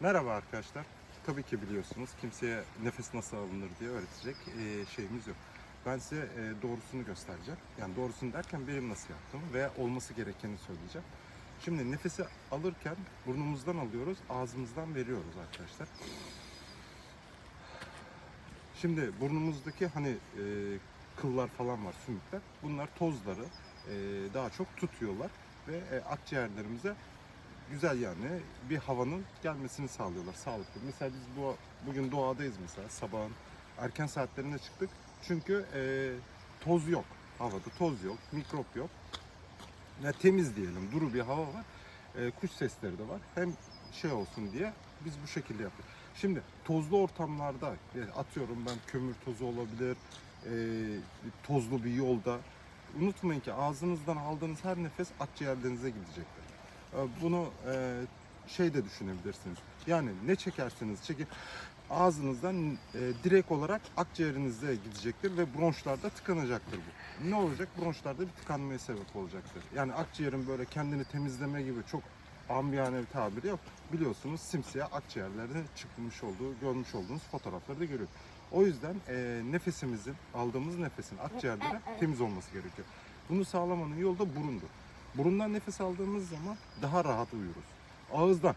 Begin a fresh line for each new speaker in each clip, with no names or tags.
Merhaba arkadaşlar. Tabii ki biliyorsunuz kimseye nefes nasıl alınır diye öğretecek e, şeyimiz yok. Ben size e, doğrusunu göstereceğim. Yani doğrusunu derken benim nasıl yaptığımı ve olması gerekeni söyleyeceğim. Şimdi nefesi alırken burnumuzdan alıyoruz, ağzımızdan veriyoruz arkadaşlar. Şimdi burnumuzdaki hani e, kıllar falan var, sümükler. Bunlar tozları e, daha çok tutuyorlar ve e, akciğerlerimize güzel yani bir havanın gelmesini sağlıyorlar sağlıklı. Mesela biz bu bugün doğadayız mesela sabahın erken saatlerinde çıktık. Çünkü e, toz yok havada toz yok, mikrop yok. Ya temiz diyelim, duru bir hava var. E, kuş sesleri de var. Hem şey olsun diye biz bu şekilde yapıyoruz. Şimdi tozlu ortamlarda atıyorum ben kömür tozu olabilir, e, tozlu bir yolda. Unutmayın ki ağzınızdan aldığınız her nefes akciğerlerinize gidecektir. E, Bunu e, şey de düşünebilirsiniz. Yani ne çekerseniz çekin ağzınızdan e, direkt olarak akciğerinize gidecektir ve bronşlarda tıkanacaktır bu. Ne olacak? Bronşlarda bir tıkanmaya sebep olacaktır. Yani akciğerin böyle kendini temizleme gibi çok ambiyane bir tabiri yok. Biliyorsunuz simsiyah akciğerlerde çıkmış olduğu, görmüş olduğunuz fotoğrafları da görüyoruz. O yüzden e, nefesimizin, aldığımız nefesin akciğerlere temiz olması gerekiyor. Bunu sağlamanın yolu da burundur. Burundan nefes aldığımız zaman daha rahat uyuruz. Ağızdan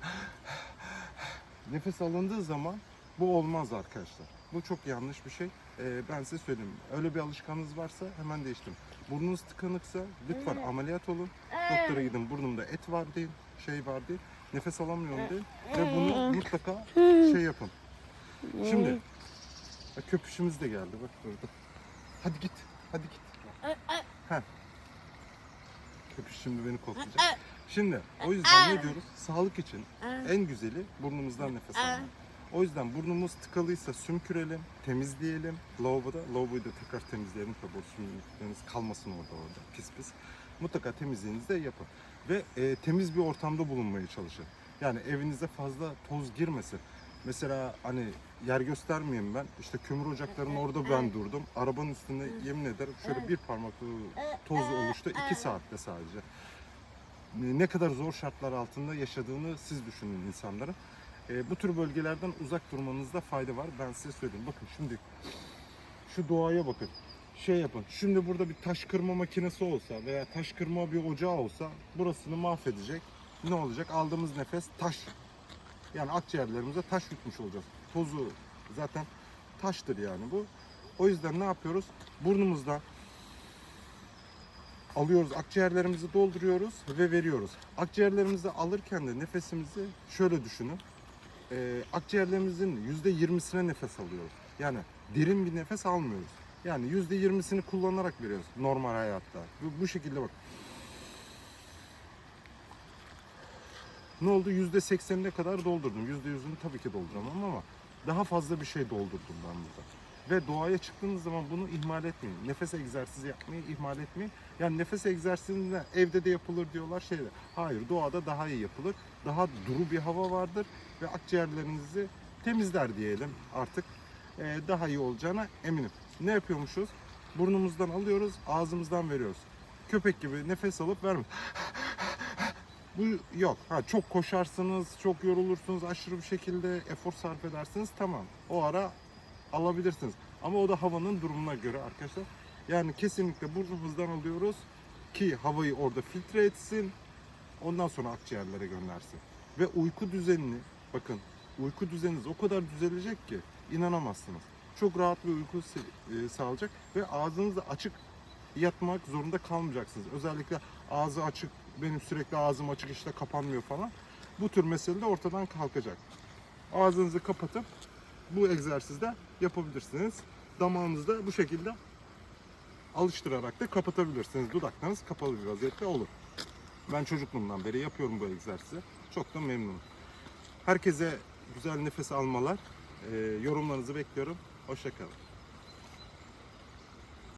nefes alındığı zaman bu olmaz arkadaşlar. Bu çok yanlış bir şey. Ee, ben size söyleyeyim. Öyle bir alışkanlığınız varsa hemen değiştirin. Burnunuz tıkanıksa lütfen ameliyat olun. Doktora gidin burnumda et var deyin, şey var deyin. Nefes alamıyorum deyin. Ve bunu mutlaka şey yapın. Şimdi köpüşümüz de geldi bak burada. Hadi git, hadi git. Heh. Şimdi beni koklayacak. Şimdi o yüzden ne diyoruz? Sağlık için en güzeli burnumuzdan nefes almak. O yüzden burnumuz tıkalıysa sümkürelim, temizleyelim. Lavaboda, lavaboyu da tekrar temizleyelim tabii o sümükleriniz kalmasın orada orada pis pis. Mutlaka temizliğinizi de yapın. Ve e, temiz bir ortamda bulunmaya çalışın. Yani evinize fazla toz girmesin. Mesela hani yer göstermeyeyim ben. İşte kömür ocaklarının orada ben durdum. Arabanın üstünde yemin ederim şöyle bir parmak toz oluştu. iki saatte sadece. Ne kadar zor şartlar altında yaşadığını siz düşünün insanların. E, bu tür bölgelerden uzak durmanızda fayda var. Ben size söyleyeyim. Bakın şimdi şu doğaya bakın. Şey yapın. Şimdi burada bir taş kırma makinesi olsa veya taş kırma bir ocağı olsa burasını mahvedecek. Ne olacak? Aldığımız nefes taş. Yani akciğerlerimize taş yutmuş olacağız. Tozu zaten taştır yani bu. O yüzden ne yapıyoruz? Burnumuzdan alıyoruz, akciğerlerimizi dolduruyoruz ve veriyoruz. Akciğerlerimizi alırken de nefesimizi şöyle düşünün. Ee, akciğerlerimizin %20'sine nefes alıyoruz. Yani derin bir nefes almıyoruz. Yani %20'sini kullanarak veriyoruz normal hayatta. Bu, bu şekilde bak. Ne oldu? %80'ine kadar doldurdum. %100'ünü tabii ki dolduramam ama daha fazla bir şey doldurdum ben burada. Ve doğaya çıktığınız zaman bunu ihmal etmeyin. Nefes egzersizi yapmayı ihmal etmeyin. Yani nefes egzersizinde evde de yapılır diyorlar şeyde. Hayır doğada daha iyi yapılır. Daha duru bir hava vardır ve akciğerlerinizi temizler diyelim artık. Ee, daha iyi olacağına eminim. Ne yapıyormuşuz? Burnumuzdan alıyoruz, ağzımızdan veriyoruz. Köpek gibi nefes alıp vermiyoruz. Bu yok. Ha, çok koşarsınız, çok yorulursunuz, aşırı bir şekilde efor sarf edersiniz tamam. O ara alabilirsiniz. Ama o da havanın durumuna göre arkadaşlar. Yani kesinlikle burnumuzdan alıyoruz ki havayı orada filtre etsin. Ondan sonra akciğerlere göndersin. Ve uyku düzenini bakın uyku düzeniniz o kadar düzelecek ki inanamazsınız. Çok rahat bir uyku e, sağlayacak ve ağzınızı açık yatmak zorunda kalmayacaksınız. Özellikle ağzı açık, benim sürekli ağzım açık işte kapanmıyor falan. Bu tür mesele de ortadan kalkacak. Ağzınızı kapatıp bu egzersizde yapabilirsiniz. Damağınızı da bu şekilde alıştırarak da kapatabilirsiniz. Dudaklarınız kapalı bir vaziyette olur. Ben çocukluğumdan beri yapıyorum bu egzersizi. Çok da memnunum. Herkese güzel nefes almalar. Ee, yorumlarınızı bekliyorum. Hoşçakalın.